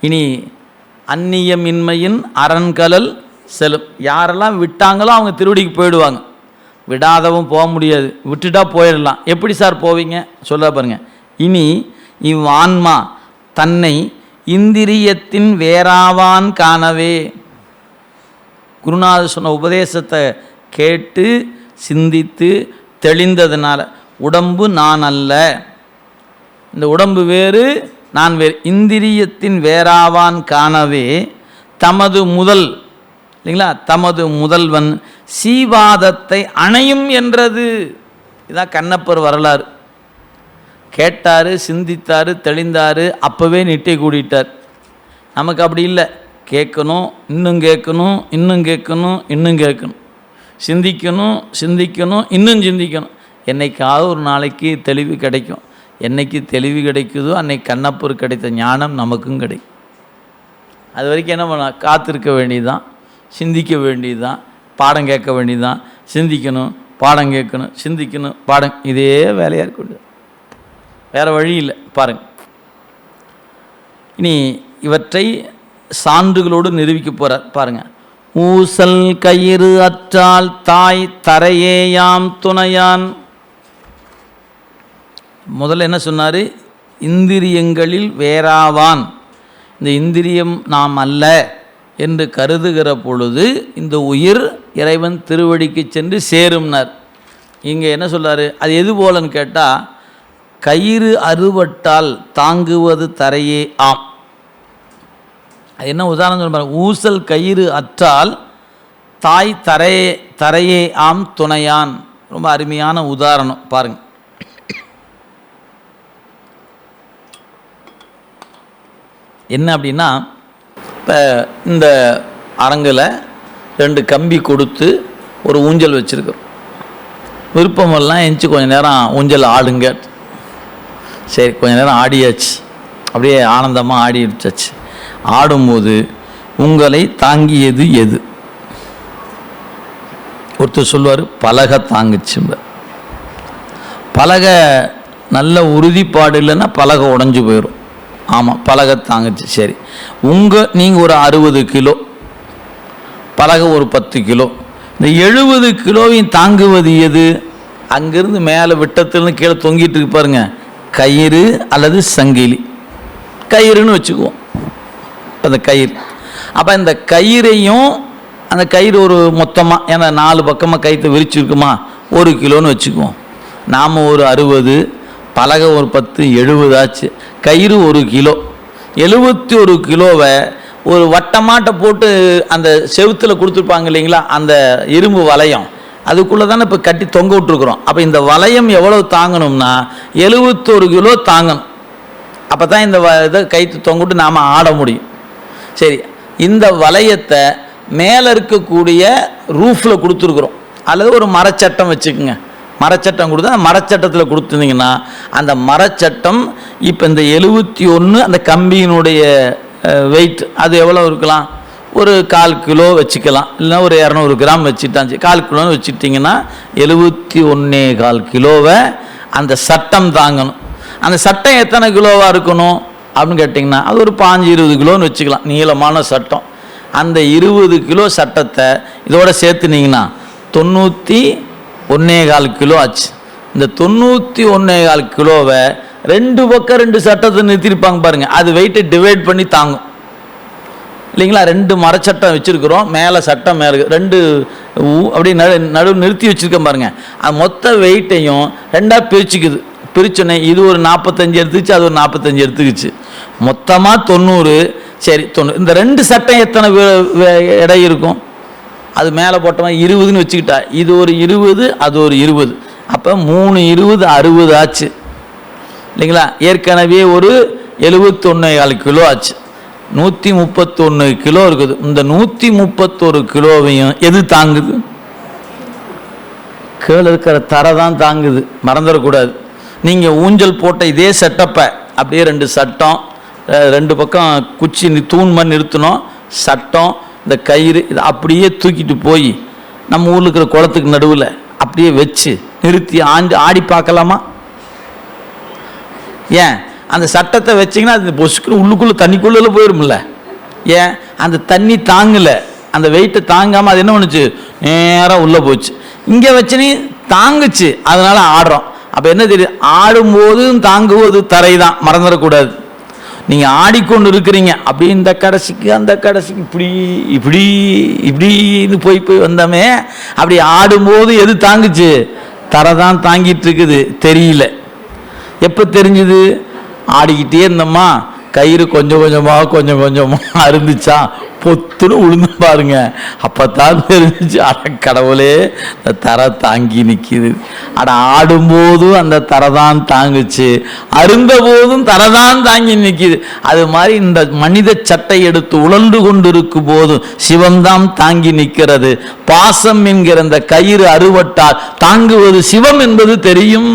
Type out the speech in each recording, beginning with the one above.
இனி அந்நியமின்மையின் அரண்கலல் செல்லும் யாரெல்லாம் விட்டாங்களோ அவங்க திருவடிக்கு போயிடுவாங்க. விடாதவும் போக முடியாது. விட்டுட்டா போயிடலாம். எப்படி சார் போவீங்க? சொல்ல பாருங்க. இனி இவ் ஆன்மா தன்னை இந்திரியத்தின் வேறாவான் காணவே. குருநாதர் சொன்ன உபதேசத்தை கேட்டு சிந்தித்து தெளிந்ததுனால உடம்பு நான் அல்ல. இந்த உடம்பு வேறு நான் வேறு இந்திரியத்தின் வேறாவான் காணவே தமது முதல் இல்லைங்களா? தமது முதல்வன் சீவாதத்தை அணையும் என்றது. இதான் கண்ணப்பர் வரலாறு. கேட்டார் சிந்தித்தார் தெளிந்தார் அப்போவே நிட்டை கூடிட்டார். நமக்கு அப்படி இல்லை. கேட்கணும் இன்னும் கேட்கணும் இன்னும் கேட்கணும் இன்னும் கேட்கணும். சிந்திக்கணும் சிந்திக்கணும் இன்னும் சிந்திக்கணும். என்னைக்காவது ஒரு நாளைக்கு தெளிவு கிடைக்கும். என்னைக்கு தெளிவு கிடைக்குதோ அன்னைக்கு கண்ணப்பூர் கிடைத்த ஞானம் நமக்கும் கிடைக்கும் அது வரைக்கும் என்ன பண்ண காத்திருக்க வேண்டியதுதான். சிந்திக்க வேண்டியதுதான். பாடம் கேட்க வேண்டியதுதான். சிந்திக்கணும் பாடம் கேட்கணும் சிந்திக்கணும் பாடம். இதே வேலையாக இருக்கணும் வேறு வழி இல்லை. பாருங்கள் இனி இவற்றை சான்றுகளோடு நிரூபிக்க போகிறார் பாருங்கள் ஊசல் கயிறு அற்றால் தாய் தரையேயாம் துணையான். முதல்ல என்ன சொன்னார்? இந்திரியங்களில் வேறாவான். இந்த இந்திரியம் நாம் அல்ல என்று கருதுகிற பொழுது இந்த உயிர் இறைவன் திருவடிக்கு சென்று சேரும்னார். இங்கே என்ன சொல்றாரு? அது எது போலன்னு கேட்டால் கயிறு அறுபட்டால் தாங்குவது தரையே ஆம். அது என்ன உதாரணம் சொல்ல ஊசல் கயிறு அற்றால் தாய் தரையே தரையே ஆம் துணையான். ரொம்ப அருமையான உதாரணம் பாருங்கள் என்ன அப்படின்னா இப்போ இந்த அரங்கில் ரெண்டு கம்பி கொடுத்து ஒரு ஊஞ்சல் வச்சுருக்கிறோம். விருப்பமெல்லாம் எந்திச்சு கொஞ்ச நேரம் ஊஞ்சல் ஆடுங்க. சரி கொஞ்ச நேரம் ஆடியாச்சு. அப்படியே ஆனந்தமாக ஆடி ஆடும்போது உங்களை தாங்கியது எது? ஒருத்தர் சொல்லுவார் பலகை தாங்குச்சும்ப. பலகை நல்ல உறுதிப்பாடு இல்லைன்னா பலகை உடஞ்சி போயிடும் ஆமாம் பலகை தாங்குச்சு சரி. உங்கள் நீங்கள் ஒரு அறுபது கிலோ பலகை ஒரு பத்து கிலோ இந்த எழுபது கிலோவையும் தாங்குவது எது? அங்கேருந்து மேலே விட்டத்துலேருந்து கீழே தொங்கிட்டு இருக்கு பாருங்க. கயிறு அல்லது சங்கிலி. கயிறுன்னு வச்சுக்குவோம். அந்த கயிறு. அப்போ இந்த கயிறையும் அந்த கயிறு ஒரு மொத்தமாக ஏன்னா நாலு பக்கமாக கயிற்று விரிச்சிருக்குமா? ஒரு கிலோன்னு வச்சுக்குவோம். நாம் ஒரு அறுபது பலகை ஒரு பத்து எழுபதாச்சு கயிறு ஒரு கிலோ. எழுபத்தி ஒரு கிலோவை ஒரு வட்டமாட்டை போட்டு அந்த செவுத்தில் கொடுத்துருப்பாங்க இல்லைங்களா அந்த இரும்பு வளையம். அதுக்குள்ளே தானே இப்போ கட்டி தொங்க விட்டுருக்குறோம். அப்போ இந்த வளையம் எவ்வளோ தாங்கணும்னா எழுபத்தொரு கிலோ தாங்கணும். அப்போ தான் இந்த வ இதை கைத்து தொங்கிட்டு நாம் ஆட முடியும். சரி இந்த வளையத்தை மேலே இருக்கக்கூடிய ரூஃபில் கொடுத்துருக்குறோம். அல்லது ஒரு மரச்சட்டம் வச்சுக்கோங்க. மரச்சட்டம் கொடுத்தா மரச்சட்டத்தில் கொடுத்துருந்தீங்கன்னா அந்த மரச்சட்டம் இப்போ இந்த எழுபத்தி ஒன்று அந்த கம்பியினுடைய வெயிட் அது எவ்வளோ இருக்கலாம்? ஒரு கால் கிலோ வச்சுக்கலாம். இல்லைன்னா ஒரு இரநூறு கிராம் வச்சுட்டாச்சு கால் கிலோன்னு வச்சுட்டிங்கன்னா எழுபத்தி ஒன்றே கால் கிலோவை அந்த சட்டம் தாங்கணும். அந்த சட்டம் எத்தனை கிலோவாக இருக்கணும்? அப்படின்னு கேட்டிங்கன்னா அது ஒரு பாஞ்சு இருபது கிலோன்னு வச்சுக்கலாம். நீளமான சட்டம். அந்த இருபது கிலோ சட்டத்தை இதோட சேர்த்துனீங்கன்னா தொண்ணூற்றி ஒன்றே கால் கிலோ ஆச்சு. இந்த தொண்ணூற்றி ஒன்றே கால் கிலோவை ரெண்டு பக்கம் ரெண்டு சட்டத்தை நிறுத்திருப்பாங்க பாருங்கள் அது வெயிட்டை டிவைட் பண்ணி தாங்கும். இல்லைங்களா? ரெண்டு மரச்சட்டம் வச்சுருக்குறோம். மேலே சட்டம் மேலே ரெண்டு ஊ- அப்படியே நடு நடு நிறுத்தி வச்சுருக்கேன் பாருங்கள் அது மொத்த வெயிட்டையும் ரெண்டாக பிரிச்சுக்குது. பிரிச்சோன்னே இது ஒரு நாற்பத்தஞ்சு எடுத்துக்கிச்சு அது ஒரு நாற்பத்தஞ்சு எடுத்துக்கிச்சு. மொத்தமாக தொண்ணூறு. சரி தொண்ணூறு இந்த ரெண்டு சட்டம் எத்தனை எடை இருக்கும்? அது மேலே போட்டவன் இருபதுன்னு வச்சுக்கிட்டா இது ஒரு இருபது அது ஒரு இருபது. அப்போ மூணு இருபது அறுபது ஆச்சு. இல்லைங்களா? ஏற்கனவே ஒரு எழுபத்தொன்று கால் கிலோ ஆச்சு. நூற்றி முப்பத்தொன்று கிலோ இருக்குது. இந்த நூற்றி முப்பத்தொரு கிலோவையும் எது தாங்குது? கீழே இருக்கிற தரை தான் தாங்குது. மறந்துடக்கூடாது. நீங்கள் ஊஞ்சல் போட்ட இதே செட்டப்பை அப்படியே ரெண்டு சட்டம் ரெண்டு பக்கம் குச்சி தூண் மாதிரி நிறுத்தணும். சட்டம் இந்த கயிறு இதை அப்படியே தூக்கிட்டு போய் நம்ம ஊரில் இருக்கிற குளத்துக்கு நடுவில் அப்படியே வச்சு நிறுத்தி ஆண்டு ஆடி பார்க்கலாமா? ஏன்? அந்த சட்டத்தை வச்சிங்கன்னா அது பொசுக்குன்னு உள்ளுக்குள்ளே தண்ணிக்குள்ளே போயிடும்ல ஏன்? அந்த தண்ணி தாங்கலை. அந்த வெயிட்டை தாங்காமல் அது என்ன பண்ணுச்சு? நேராக உள்ளே போச்சு. இங்கே வச்சுனே தாங்குச்சு. அதனால் ஆடுறோம். அப்போ என்ன தெரியுது? ஆடும்போதும் தாங்குவது தரை தான் மறந்துடக்கூடாது. நீங்கள் ஆடிக்கொண்டு இருக்கிறீங்க அப்படி இந்த கடைசிக்கு அந்த கடைசிக்கு இப்படி இப்படி இப்படின்னு போய் போய் வந்தோமே. அப்படி ஆடும்போது எது தாங்குச்சு? தரை தான் தாங்கிட்டு இருக்குது தெரியல. எப்போ தெரிஞ்சுது? ஆடிக்கிட்டே இருந்தோமா? கயிறு கொஞ்சம் கொஞ்சமாக கொஞ்சம் கொஞ்சமாக அருந்துச்சா பொத்துன்னு உளுந்து பாருங்க. அப்பதான் தெரிஞ்சிச்சு அட கடவுளே இந்த தரை தாங்கி நிற்கிது அட ஆடும்போதும் அந்த தரை தான் தாங்குச்சு. அருந்த போதும் தரை தான் தாங்கி நிற்கிது அது மாதிரி இந்த மனித சட்டை எடுத்து உழன்று கொண்டிருக்கும் போதும் சிவம்தான் தாங்கி நிற்கிறது. பாசம் என்கிற இந்த கயிறு அறுவட்டால் தாங்குவது சிவம் என்பது தெரியும்.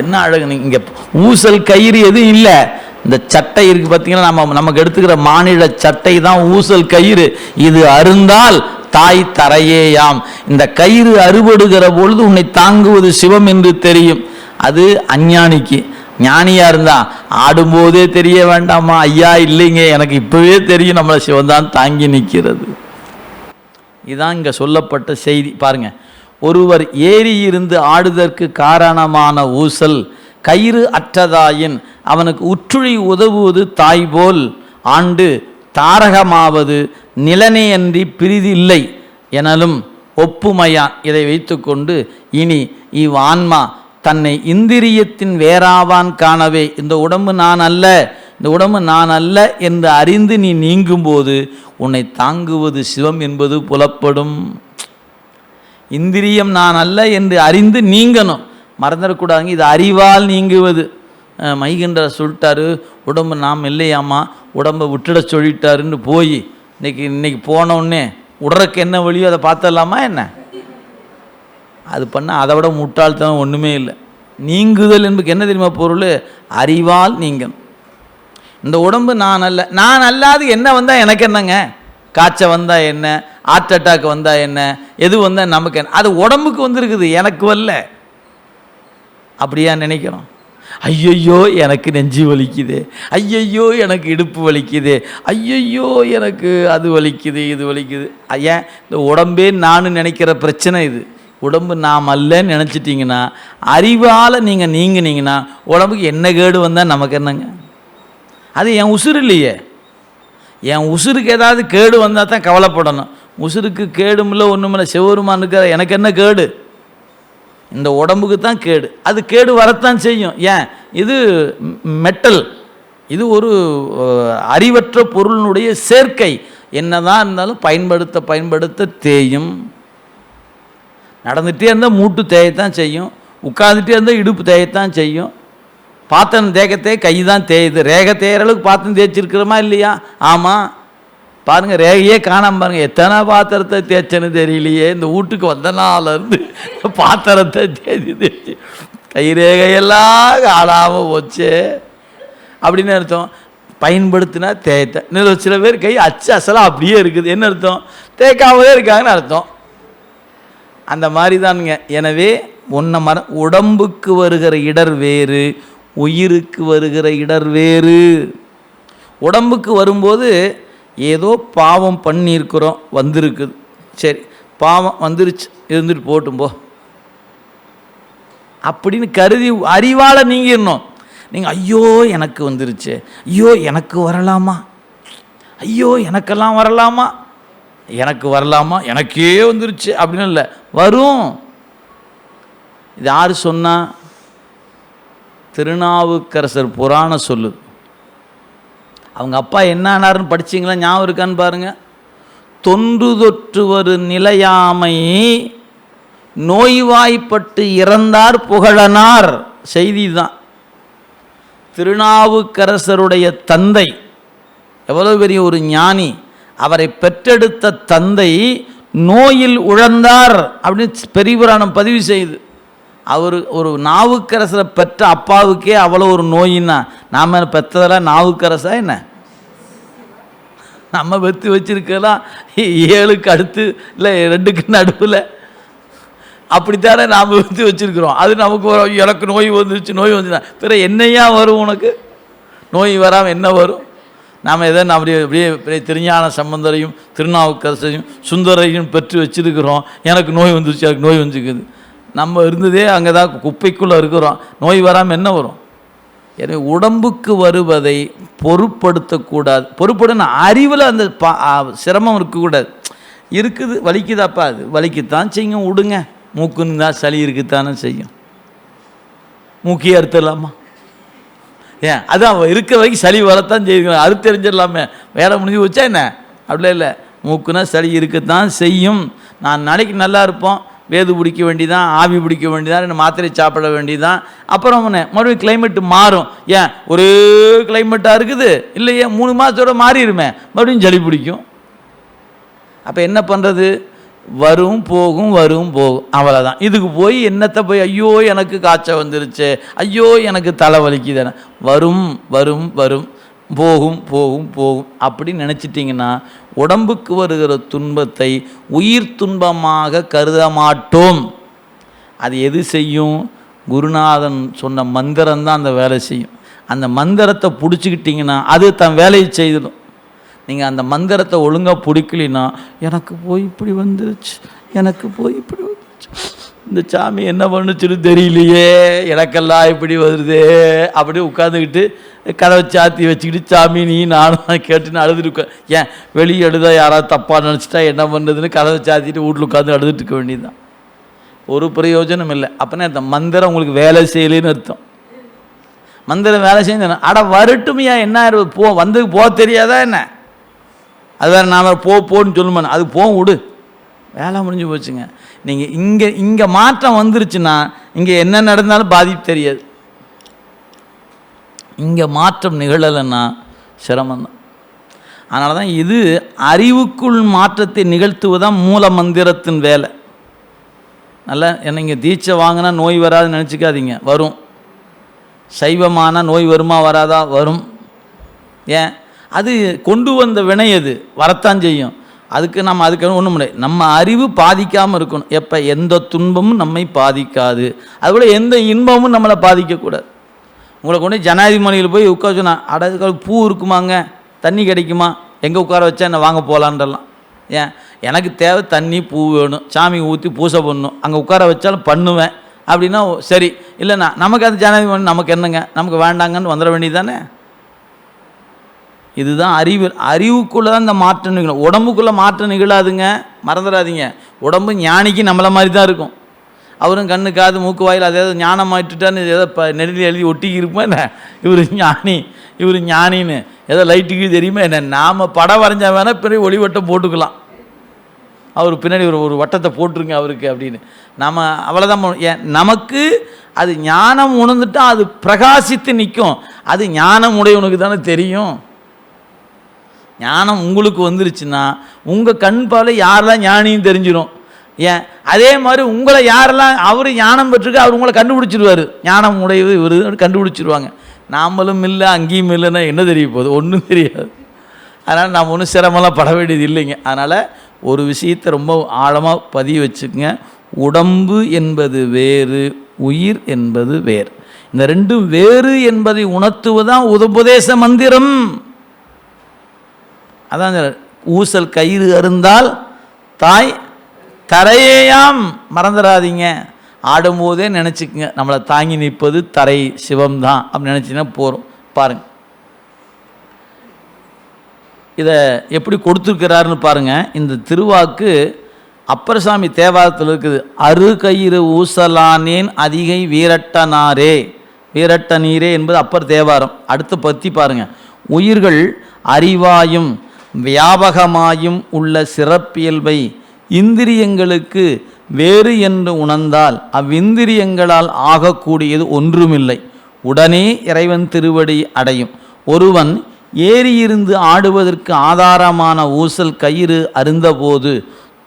என்ன அழகு இங்க ஊசல் கயிறு எதுவும் இல்லை. இந்த சட்டை இருக்கு பார்த்தீங்கன்னா நம்ம நமக்கு எடுத்துக்கிற மாநில சட்டை தான் ஊசல் கயிறு. இது அருந்தால் தாய் தரையேயாம். இந்த கயிறு அறுபடுகிற பொழுது உன்னை தாங்குவது சிவம் என்று தெரியும். அது அஞ்ஞானிக்கு. ஞானியா இருந்தா ஆடும்போதே தெரிய வேண்டாமா? ஐயா இல்லைங்க. எனக்கு இப்பவே தெரியும் நம்மளை சிவன் தாங்கி நிற்கிறது. இதான் இங்கே சொல்லப்பட்ட செய்தி. பாருங்க. ஒருவர் ஏறி இருந்து ஆடுதற்கு காரணமான ஊசல் கயிறு அற்றதாயின் அவனுக்கு உற்றுழி உதவுவது தாய் போல். ஆண்டு தாரகமாவது நிலனையன்றி பிரிதில்லை எனலும் ஒப்புமையான் இதை வைத்துக்கொண்டு இனி இவ் ஆன்மா தன்னை இந்திரியத்தின் வேறாவான் காணவே. இந்த உடம்பு நான் அல்ல இந்த உடம்பு நான் அல்ல என்று அறிந்து நீ நீங்கும்போது உன்னை தாங்குவது சிவம் என்பது புலப்படும். இந்திரியம் நான் அல்ல என்று அறிந்து நீங்கணும். மறந்துடக்கூடாதுங்க. இது அறிவால் நீங்குவது. அஹ் மைகின்ற சொல்லிட்டாரு உடம்பு நாம் இல்லையாம்மா உடம்பை விட்டுட சொல்லிட்டாருன்னு போய் இன்னைக்கு இன்னைக்கு போனோடனே உடறக்கு என்ன வழியோ அதை பார்த்துடலாமா என்ன? அது பண்ண அதை விட முட்டாள்தனம் ஒன்றுமே இல்லை. நீங்குதல் என்பதுக்கு என்ன தெரியுமா பொருள்? அறிவால் நீங்கும் இந்த உடம்பு நான் அல்ல நான் அல்லாது என்ன வந்தால் எனக்கு என்னங்க? காய்ச்சல் வந்தால் என்ன? ஹார்ட் அட்டாக் வந்தால் என்ன? எது வந்தால் நமக்கு என்ன? அது உடம்புக்கு வந்திருக்குது எனக்கு வரல. அப்படியா நினைக்கிறோம்? ஐயையோ எனக்கு நெஞ்சு வலிக்குது. ஐயையோ எனக்கு இடுப்பு வலிக்குது. ஐயையோ எனக்கு அது வலிக்குது இது வலிக்குது. ஏன் இந்த உடம்பே நான் நினைக்கிற பிரச்சனை இது. உடம்பு நாம் அல்லன்னு நினச்சிட்டிங்கன்னா அறிவால் நீங்கள் நீங்கினீங்கன்னா உடம்புக்கு என்ன கேடு வந்தால் நமக்கு என்னங்க? அது என் உசுறு இல்லையே. என் உசுருக்கு ஏதாவது கேடு வந்தால் தான் கவலைப்படணும். உசுருக்கு கேடும் இல்லை ஒன்றும் இல்லை சிவருமான் இருக்கிற எனக்கு என்ன கேடு? இந்த உடம்புக்கு தான் கேடு. அது கேடு வரத்தான் செய்யும். ஏன்? இது மெட்டல். இது ஒரு அறிவற்ற பொருளினுடைய சேர்க்கை. என்னதான் இருந்தாலும் பயன்படுத்த பயன்படுத்த தேயும். நடந்துகிட்டே இருந்தால் மூட்டு தேயத்தான் செய்யும். உட்காந்துட்டே இருந்தால் இடுப்பு தேயத்தான் செய்யும். பாத்திரம் தேக்கத்தே கை தான் தேயுது. ரேக தேயிற அளவுக்கு பாத்திரம் தேய்ச்சிருக்கிறோமா இல்லையா? ஆமாம் பாருங்க ரேகையே காணாம பாருங்க எத்தனை பாத்திரத்தை தேய்ச்சேன்னு தெரியலையே. இந்த வீட்டுக்கு வந்தனால இருந்து பாத்திரத்தை தேய்ச்சி தேய்ச்சி. கை ரேகையெல்லாம் காணாமல் போச்சு. அப்படின்னு அர்த்தம். பயன்படுத்தினா தேய்த்த இன்னும் சில பேர் கை அச்சு அசலாக அப்படியே இருக்குது. என்ன அர்த்தம்? தேய்க்காமலே இருக்காங்கன்னு அர்த்தம். அந்த மாதிரி தானுங்க எனவே ஒன்றை மர உடம்புக்கு வருகிற இடர் வேறு உயிருக்கு வருகிற இடர் வேறு. உடம்புக்கு வரும்போது ஏதோ பாவம் பண்ணியிருக்கிறோம் வந்திருக்குது. சரி பாவம் வந்துருச்சு இருந்துட்டு போட்டும் போ. அப்படின்னு கருதி அறிவால் நீங்கிடணும். நீங்கள் ஐயோ எனக்கு வந்துருச்சு. ஐயோ எனக்கு வரலாமா? ஐயோ எனக்கெல்லாம் வரலாமா? எனக்கு வரலாமா? எனக்கே வந்துருச்சு. அப்படின்னு இல்லை வரும். இது யார் சொன்னால் திருநாவுக்கரசர் புராணம் சொல்லுது. அவங்க அப்பா என்ன ஆனாருன்னு படிச்சீங்களா? ஞாபகம் இருக்கான்னு பாருங்க. தொன்று தொற்று ஒரு நிலையாமை நோய்வாய்ப்பட்டு இறந்தார் புகழனார். செய்தி தான் திருநாவுக்கரசருடைய தந்தை எவ்வளவு பெரிய ஒரு ஞானி அவரை பெற்றெடுத்த தந்தை நோயில் உழந்தார் அப்படின்னு பெரிய புராணம் பதிவு செய்து அவர் ஒரு நாவுக்கரசரை பெற்ற அப்பாவுக்கே அவ்வளோ ஒரு நோயின்னா நாம் பெற்றதெல்லாம் நாவுக்கரசா என்ன? நம்ம வெத்து வச்சிருக்கலாம் ஏழுக்கு அடுத்து இல்லை ரெண்டுக்கு நடுவில். அப்படித்தானே நாம் வெத்து வச்சிருக்கிறோம். அது நமக்கு ஒரு எனக்கு நோய் வந்துருச்சு நோய் வந்துச்சுன்னா பிற என்னையா வரும் உனக்கு? நோய் வராமல் என்ன வரும்? நாம் எதை நான் அப்படியே அப்படியே பெரிய திருஞான சம்பந்தரையும் திருநாவுக்கரசையும் சுந்தரையும் பெற்று வச்சிருக்கிறோம். எனக்கு நோய் வந்துருச்சு எனக்கு நோய் வந்துருக்குது. நம்ம இருந்ததே அங்கே தான் குப்பைக்குள்ளே இருக்கிறோம். நோய் வராமல் என்ன வரும்? எனவே உடம்புக்கு வருவதை பொருட்படுத்தக்கூடாது. பொருட்படுன அறிவில் அந்த பா சிரமம் இருக்கக்கூடாது. இருக்குது வலிக்குதாப்பா அது? வலிக்குத்தான் செய்யும். விடுங்க மூக்குன்னு தான் சளி இருக்குத்தானே செய்யும். மூக்கியை அறுத்துடலாமா? ஏன்? அதுதான் இருக்கிற வரைக்கும் சளி வரத்தான் செய்யுங்க அறுத்து தெரிஞ்சிடலாமே வேலை முடிஞ்சு வச்சா என்ன? அப்படிலாம் இல்லை. மூக்குனா சளி இருக்குத்தான் செய்யும். நான் நாளைக்கு நல்லா இருப்போம். வேது பிடிக்க வேண்டியதான் ஆவி பிடிக்க வேண்டிதான் ரெண்டு மாத்திரை சாப்பிட வேண்டிதான். அப்புறம் மறுபடியும் கிளைமேட்டு மாறும். ஏன்? ஒரே கிளைமேட்டாக இருக்குது. இல்லையே மூணு மாதத்தோட மாறிடுமே. மறுபடியும் சளி பிடிக்கும். அப்போ என்ன பண்ணுறது வரும் போகும் வரும் போகும். அவ்வளோதான் இதுக்கு போய் என்னத்தை போய் ஐயோ எனக்கு காய்ச்சல் வந்துருச்சு. ஐயோ எனக்கு தலை வலிக்குது வரும் வரும் வரும். போகும் போகும் போகும் அப்படி நினச்சிட்டிங்கன்னா உடம்புக்கு வருகிற துன்பத்தை உயிர் துன்பமாக கருத மாட்டோம். அது எது செய்யும்? குருநாதன் சொன்ன மந்திரம் தான் அந்த வேலை செய்யும். அந்த மந்திரத்தை பிடிச்சிக்கிட்டிங்கன்னா அது தன் வேலையை செய்திடும். நீங்கள் அந்த மந்திரத்தை ஒழுங்காக பிடிக்கலினா எனக்கு போய் இப்படி வந்துருச்சு எனக்கு போய் இப்படி வந்துருச்சு. இந்த சாமி என்ன பண்ணுச்சுன்னு தெரியலையே எனக்கெல்லாம் இப்படி வருதே அப்படி உட்காந்துக்கிட்டு கதவை சாத்தி வச்சுக்கிட்டு சாமி நீ நானும் கேட்டுன்னு அழுதுருக்கேன் ஏன் வெளியே எழுத யாராவது தப்பாக நினச்சிட்டா என்ன பண்ணுறதுன்னு கதவை சாத்திட்டு வீட்டில் உட்காந்து அழுதுட்டு இருக்க வேண்டியதுதான். ஒரு பிரயோஜனம் இல்லை. அப்போனா அந்த மந்திரம் உங்களுக்கு வேலை செய்யலைன்னு அர்த்தம். மந்திரம் வேலை செய்ய அட வரட்டுமையா என்ன போ வந்து போக தெரியாதா என்ன? அது வேறு நான் போ போன்னு சொல்லுமா அது போ விடு. வேலை முடிஞ்சு போச்சுங்க. நீங்கள் இங்கே இங்கே மாற்றம் வந்துருச்சுன்னா இங்கே என்ன நடந்தாலும் பாதிப்பு தெரியாது. இங்கே மாற்றம் நிகழலைன்னா சிரமம்தான். அதனால தான் இது அறிவுக்குள் மாற்றத்தை நிகழ்த்துவதான் மூல மந்திரத்தின் வேலை. நல்லா என்ன இங்கே தீட்சை வாங்கினா நோய் வராதுன்னு நினச்சிக்காதீங்க வரும். சைவமானால் நோய் வருமா வராதா? வரும். ஏன்? அது கொண்டு வந்த வினை அது வரத்தான் செய்யும். அதுக்கு நம்ம அதுக்கு ஒன்றும் முடியாது. நம்ம அறிவு பாதிக்காமல் இருக்கணும். எப்போ? எந்த துன்பமும் நம்மை பாதிக்காது. அதுபோல் எந்த இன்பமும் நம்மளை பாதிக்கக்கூடாது. உங்களை கொண்டு ஜனாதிபதியில் போய் உட்கார சொன்னா அட பூ இருக்குமாங்க? தண்ணி கிடைக்குமா? எங்கே உட்கார வச்சா என்ன வாங்க போகலான்றலாம் ஏன்? எனக்கு தேவை தண்ணி பூ வேணும். சாமி ஊற்றி பூசை பண்ணணும். அங்கே உட்கார வச்சாலும் பண்ணுவேன். அப்படின்னா சரி. இல்லைண்ணா நமக்கு அந்த ஜனாதிபதி நமக்கு என்னங்க? நமக்கு வேண்டாங்கன்னு வந்துட வேண்டியது தானே? இதுதான் அறிவு அறிவுக்குள்ளே தான் இந்த மாற்றம் நிகழும். உடம்புக்குள்ளே மாற்றம் நிகழாதுங்க. மறந்துடாதீங்க. உடம்பு ஞானிக்கு நம்மளை மாதிரி தான் இருக்கும். அவரும் கண்ணு காது மூக்கு வாயில் அதை ஏதோ ஞானம் ஆயிட்டுட்டான்னு ஏதோ இப்போ நெருங்கி எழுதி ஒட்டிக்கி இருப்போம் என்ன? இவர் ஞானி இவர் ஞானின்னு. ஏதோ லைட்டுக்கு தெரியுமா என்ன? நாம் படம் வரைஞ்சா வேணால் பெரிய ஒளிவட்டம் போட்டுக்கலாம். அவர் பின்னாடி ஒரு ஒரு வட்டத்தை போட்டுருங்க அவருக்கு அப்படின்னு. நம்ம அவ்வளோதான் ஏன்? நமக்கு அது ஞானம் உணர்ந்துட்டால் அது பிரகாசித்து நிற்கும் அது ஞானம் உடையவனுக்கு தானே தெரியும். ஞானம் உங்களுக்கு வந்துருச்சுன்னா உங்கள் கண் பார்வை யாரெல்லாம் ஞானியும் தெரிஞ்சிடும் ஏன்? அதே மாதிரி உங்களை யாரெல்லாம் அவர் ஞானம் பெற்றிருக்கு அவர் உங்களை கண்டுபிடிச்சிருவார். ஞானம் உடையது இவர் கண்டுபிடிச்சிருவாங்க. நாமளும் இல்லை அங்கேயும் இல்லைன்னா என்ன தெரிய போகுது? ஒன்றும் தெரியாது. அதனால் நாம் ஒன்றும் சிரமமெல்லாம் பட வேண்டியது இல்லைங்க. அதனால் ஒரு விஷயத்தை ரொம்ப ஆழமாக பதிய வச்சுக்கங்க. உடம்பு என்பது வேறு உயிர் என்பது வேறு. இந்த ரெண்டும் வேறு என்பதை உணர்த்துவதான் உபதேச மந்திரம். அதான் ஊசல் கயிறு அருந்தால் தாய் தரையேயாம் மறந்துடாதீங்க ஆடும்போதே நினச்சிக்கங்க நம்மளை தாங்கி நிற்பது தரை சிவம்தான் அப்படின்னு நினச்சிங்கன்னா போகிறோம் பாருங்க. இதை எப்படி கொடுத்துருக்கிறாருன்னு பாருங்கள் இந்த திருவாக்கு அப்பரசாமி தேவாரத்தில் இருக்குது அரு கயிறு ஊசலானேன் அதிகை வீரட்டனாரே. வீரட்ட நீரே என்பது அப்பர் தேவாரம். அடுத்த பற்றி பாருங்கள் உயிர்கள் அறிவாயும் வியாபகமாயும் உள்ள சிறப்பியல்பை இந்திரியங்களுக்கு வேறு என்று உணர்ந்தால் அவ்விந்திரியங்களால் ஆகக்கூடியது ஒன்றுமில்லை. உடனே இறைவன் திருவடி அடையும். ஒருவன் ஏறியிருந்து ஆடுவதற்கு ஆதாரமான ஊசல் கயிறு அருந்தபோது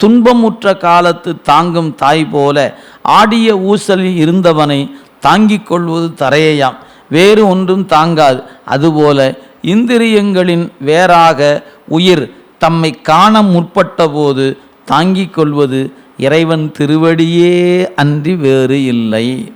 துன்பமுற்ற காலத்து தாங்கும் தாய் போல ஆடிய ஊசலில் இருந்தவனை தாங்கிக் கொள்வது தரையாம் வேறு ஒன்றும் தாங்காது. அதுபோல இந்திரியங்களின் வேறாக உயிர் தம்மை காண முற்பட்டபோது தாங்கிக் கொள்வது இறைவன் திருவடியே அன்றி வேறு இல்லை.